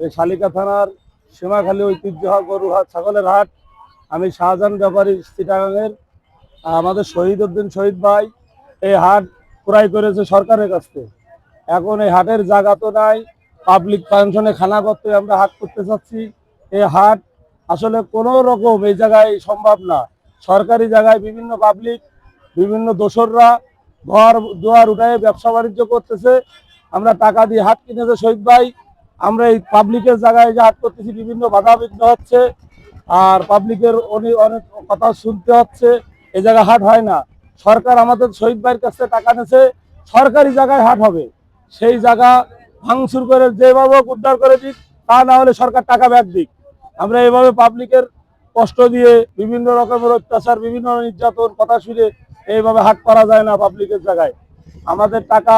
এই শালিকা থানার সীমাখালী ঐতিহ্য গরু হাট ছাগলের হাট। আমি শাহজাহান ব্যাপারী চিটাগাঙের আমাদের শহীদ উদ্দিন শহীদ ভাই এই হাট ক্রয় করেছে সরকারের কাছ থেকে। এখন এই হাটের জায়গা তো নাই পাবলিক পেনশনে খানা করতে আমরা হাট করতে চাচ্ছি এই হাট আসলে কোনো রকম এই জায়গায় সম্ভব না। সরকারি জায়গায় বিভিন্ন পাবলিক বিভিন্ন দোসররা ঘর, দুয়ার উঠায় ব্যবসা বাণিজ্য করতেছে। আমরা টাকা দিয়ে হাট কিনেছে, শহীদ ভাই। আমরা এই পাবলিকের জায়গায় যে হাট করতেছি, বিভিন্ন বাধা বিঘ্ন হচ্ছে। আর পাবলিকের অনেক অনেক কথা শুনতে হচ্ছে। এই জায়গায় হাট হয় না। সরকার আমাদের শহীদ ভাইয়ের কাছে টাকা নিয়েছে। সরকারি জায়গায় হাট হবে। সেই জায়গা ভাঙচুর করে যেভাবে উদ্ধার করে দিক, তা না হলে সরকার টাকা ব্যাগ দিক। আমরা এভাবে পাবলিকের কষ্ট দিয়ে বিভিন্ন রকমের অত্যাচার, বিভিন্ন নির্যাতন, কথা শুনে এইভাবে হাট করা যায় না পাবলিকের জায়গায়। আমাদের টাকা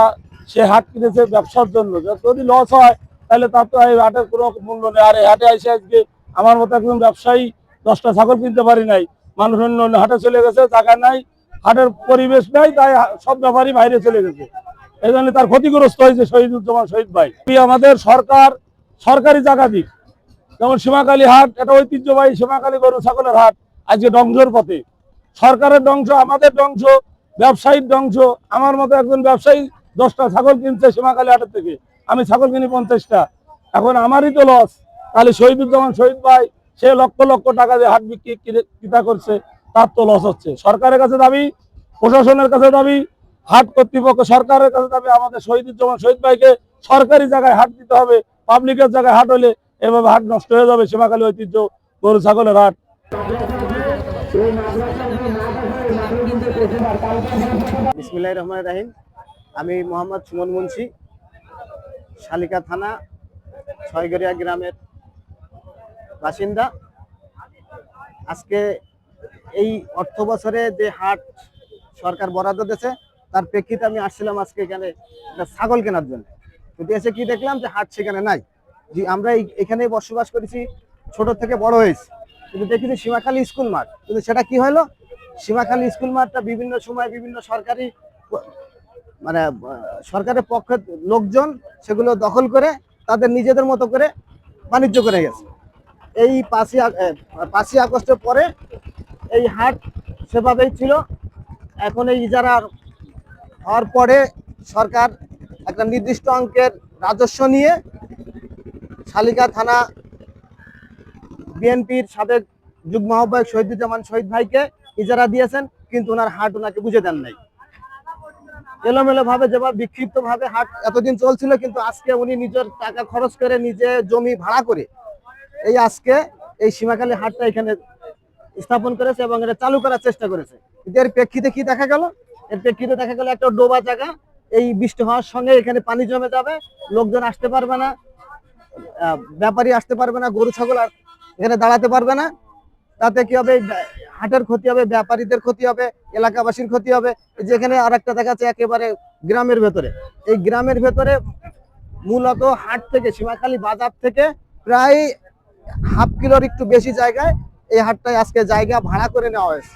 সে হাট কিনেছে ব্যবসার জন্য। যদি লস হয়, তাহলে তার তো এই হাটের কোনো মূল্য নেই। আর এই হাটে এসে আজকে আমার মতো একজন ব্যবসায়ী দশটা ছাগল কিনতে পারি নাই। মানুষ অন্য হাটে চলে গেছে, জায়গা নাই, হাটের পরিবেশ নাই, তাই সব ব্যাপারই বাইরে চলে গেছে। এই জন্য তার ক্ষতিগ্রস্ত হয়েছে শহীদ শহীদুজ্জামান শহীদ ভাই। আমাদের সরকার, সরকারি জায়গা দিক। যেমন সীমাকালী হাট, এটা ঐতিহ্যবাহী সীমাকালী গরু, ছাগলের হাট, আজকে ধ্বংসর পথে। সরকারের ধ্বংস, আমাদের ধ্বংস, ব্যবসায়ীর ধ্বংস। আমার মতো একজন ব্যবসায়ী দশটা ছাগল কিনছে সীমাকালী হাটের থেকে। আমি ছাগল কিনি পঞ্চাশটা। এখন আমারই তো লস তাহলে শহীদুজ্জামান শহীদ ভাই, সে লক্ষ লক্ষ টাকা দিয়ে হাট বিক্রি কিতা করছে, তার তো লস হচ্ছে। সরকারের কাছে দাবি, প্রশাসনের কাছে দাবি, হাট কর্তৃপক্ষ সরকারের কাছে দাবি, আমাদের শহীদুজ্জামান শহীদ ভাইকে সরকারি জায়গায় হাট দিতে হবে পাবলিকের জায়গায় হাট হলে এভাবে হাট নষ্ট হয়ে যাবে, সীমাকালী ঐতিহ্য, গরু, ছাগলের হাট। বিসমিল্লাহ রহমান রাহিম। আমি মোহাম্মদ সুমন মুন্সি, শালিকা থানা, ছয়গড়িয়া গ্রামের বাসিন্দা। আজকে এই অর্থ বছরে যে হাট সরকার বরাদ্দ দিয়েছে, তার প্রেক্ষিতে আমি আসছিলাম আজকে এখানে একটা ছাগল কেনার জন্য। কিন্তু এসে কি দেখলাম যে হাট সেখানে নাই। যে আমরা এখানেই বসবাস করেছি, ছোট থেকে বড় হয়েছি। কিন্তু দেখি সীমাখালী স্কুল মাঠ। কিন্তু সেটা কি হলো? সীমাখালী স্কুল মাঠটা বিভিন্ন সময় বিভিন্ন সরকারি মানে সরকারের পক্ষের লোকজন সেগুলো দখল করে তাদের নিজেদের মতো করে বাণিজ্য করে গেছে। এই পাঁচই পাঁচই আগস্টের পরে এই হাট সেভাবেই ছিল। এখন এই ইজারা হওয়ার পরে সরকার একটা নির্দিষ্ট অঙ্কের রাজস্ব নিয়ে শালিকা থানা বিএনপির সাবেক যুগ্ম আহ্বায়ক শহীদুজ্জামান শহীদ ভাইকে ইজারা দিয়েছেন, কিন্তু ওনার হাট ওনাকে বুঝে দেন নাই। এলোমেলো ভাবে যেভাবে বিক্ষিপ্ত ভাবে হাট এতদিন চলছিল, কিন্তু আজকে উনি নিজের টাকা খরচ করে নিজে জমি ভাড়া করে এই আজকে এই সীমাখালী হাটটা এখানে স্থাপন করেছে এবং এটা চালু করার চেষ্টা করেছে। এর প্রেক্ষিতে কি দেখা গেল? এর প্রেক্ষিতে দেখা গেল একটা ডোবা জায়গা, এই বৃষ্টি হওয়ার সঙ্গে এখানে পানি জমে যাবে, লোকজন আসতে পারবে না ব্যাপারী আসতে পারবে না, গরু, ছাগল আর এখানে দাঁড়াতে পারবে না। তাতে কি হবে? হাটের ক্ষতি হবে, ব্যাপারীদের ক্ষতি হবে, এলাকাবাসীর ক্ষতি হবে। যেখানে আর একটা দেখাচ্ছে একেবারে গ্রামের ভেতরে। এই গ্রামের ভেতরে মূলত হাট থেকে, সীমাখালী বাজার থেকে প্রায় হাফ কিলোর একটু বেশি জায়গায় এই হাটটায় আজকে জায়গা ভাড়া করে নেওয়া হয়েছে।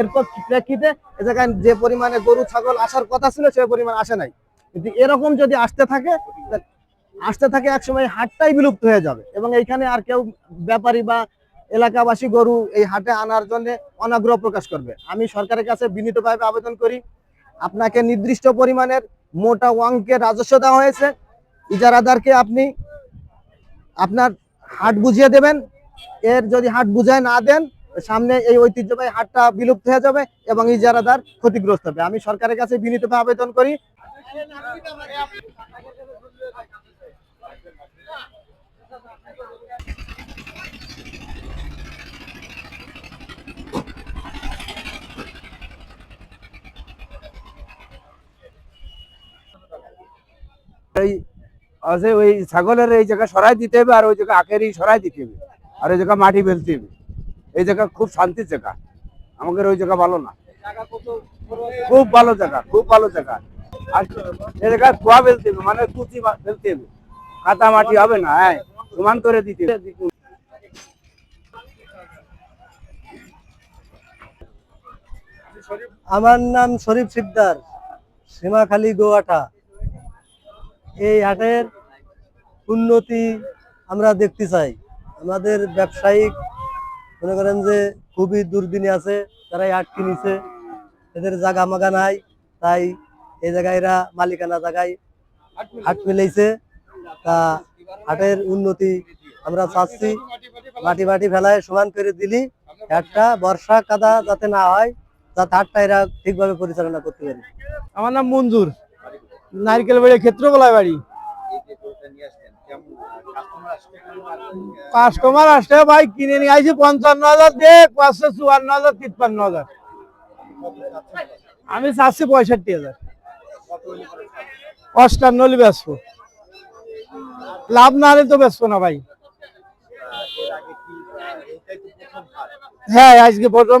এরপর প্রেক্ষিতে এ যে পরিমাণে গরু, ছাগল আসার কথা ছিল, সে পরিমাণ আসে নাই। এরকম যদি আসতে থাকে আসতে থাকে একসময় হাটটাই বিলুপ্ত হয়ে যাবে। এবং এইখানে আর কেউ ব্যাপারী বা এলাকাবাসী গরু এই হাটে আনার জন্য অনাগ্রহ প্রকাশ করবে। আমি সরকারের কাছে বিনীতভাবে আবেদন করি, আপনাকে নির্দিষ্ট পরিমাণের মোটা অঙ্কের রাজস্ব দেওয়া হয়েছে। ইজারাদারকে আপনি আপনার হাট বুঝিয়ে দেবেন। এর যদি হাট বুঝায় না দেন, সামনে এই ঐতিহ্যবাহী হাটটা বিলুপ্ত হয়ে যাবে এবং ইজারাদার ক্ষতিগ্রস্ত হবে। আমি সরকারের কাছে বিনীতভাবে আবেদন করি। এই আছে ওই ছাগলের এই জায়গা সরাই দিতে হবে আর ওই জায়গা আখেরই সরাই দিতে হবে। আর ওই জায়গা মাটি ফেলতে হবে। এই জায়গা খুব শান্তির জায়গা। আমাদের ওই জায়গা ভালো না। খুব ভালো জায়গা, খুব ভালো জায়গা। আর এই জায়গায় কুয়া ফেলতে হবে মানে কুচি ফেলতে হবে। কাদা মাটি হবে না হ্যাঁ। সমান করে দিতে আমার নাম শরীফ শিকদার সীমাখালী গোয়াটা এই হাটের উন্নতি আমরা দেখতে চাই। আমাদের ব্যবসায়িক মনে করেন যে খুবই দুর্দিনে আছে তারা এই হাট কিনেছে, এদের জায়গা মাগা নাই, তাই এই জায়গায় এরা মালিকানা জায়গায় হাট মিলাইছে। তা হাটের উন্নতি আমরা চাচ্ছি, মাটি মাটি ফেলায় সমান করে দিলি, হাটটা বর্ষা কাদা যাতে না হয়, যাতে হাটটা এরা ঠিকভাবে পরিচালনা করতে পারে। আমার নাম মঞ্জুর। নারকেল বাড়ি ক্ষেত্রগোলা বাড়ি। কাস্টমার আসছে, ভাই, কিনে নিয়ে আইছি পঞ্চান্ন হাজার দিয়ে পাঁচশো চুয়ান্ন হাজার, তিপ্পান্ন হাজার। আমি চাচ্ছি পঁয়ষট্টি হাজার। অষ্টান্ন হলে বেচবো। লাভ না হলে তো বেচবো না, ভাই। হ্যাঁ আজকে প্রথম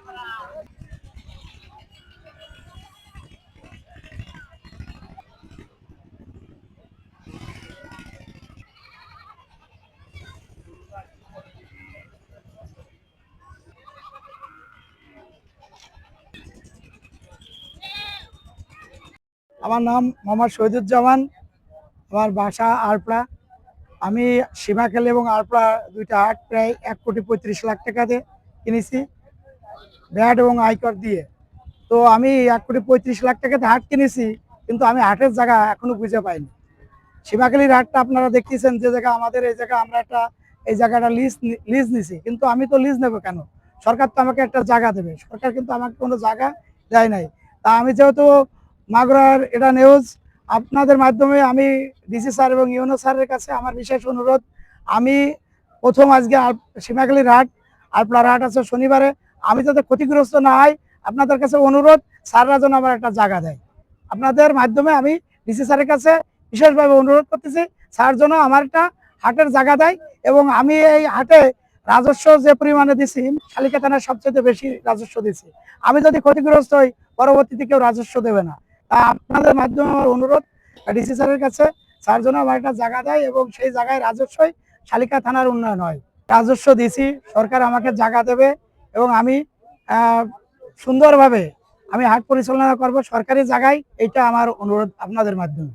আমার নাম মোহাম্মদ শহীদুজ্জামান, আমার বাসা আরপড়া। আমি সীমাখালী এবং আরপড়া দুইটা হাট প্রায় এক কোটি পঁয়ত্রিশ লাখ টাকাতে কিনেছি, ব্যাট এবং আয়কর দিয়ে। তো আমি এক কোটি পঁয়ত্রিশ লাখ টাকাতে হাট কিনেছি, কিন্তু আমি হাটের জায়গা এখনও বুঝে পাইনি। সীমাখালীর হাটটা আপনারা দেখতেছেন, যে জায়গা আমাদের, এই জায়গা আমরা একটা, এই জায়গাটা লিজ লিজ নিছি। কিন্তু আমি তো লিজ নেব কেন? সরকার তো আমাকে একটা জায়গা দেবে। সরকার কিন্তু আমাকে কোনো জায়গা দেয় নাই। তা আমি যেহেতু মাগুরার এটা নিউজ আপনাদের মাধ্যমে আমি ডিসি স্যার এবং ইউনো স্যারের কাছে আমার বিশেষ অনুরোধ। আমি প্রথম আজকে সীমাখালীর হাট আলপলার হাট আছে শনিবারে। আমি যাতে ক্ষতিগ্রস্ত না হয় আপনাদের কাছে অনুরোধ, স্যাররা যেন আমার একটা জায়গা দেয়। আপনাদের মাধ্যমে আমি ডিসি স্যারের কাছে বিশেষভাবে অনুরোধ করতেছি, স্যার যেন আমার একটা হাটের জায়গা দেয় এবং আমি এই হাটে রাজস্ব যে পরিমাণে দিছি, শালিকা থানায় সবচেয়ে বেশি রাজস্ব দিছি। আমি যদি ক্ষতিগ্রস্ত হই, পরবর্তীতে কেউ রাজস্ব দেবে না। আপনাদের মাধ্যমে আমার অনুরোধ, ডিসি স্যারের কাছে স্যার আমার একটা জায়গা দেয় এবং সেই জায়গায় রাজস্বই শালিকা থানার উন্নয়ন হয়। রাজস্ব দিছি, সরকার আমাকে জায়গা দেবে এবং আমি সুন্দরভাবে আমি হাট পরিচালনা করব সরকারি জায়গায় এটা আমার অনুরোধ আপনাদের মাধ্যমে।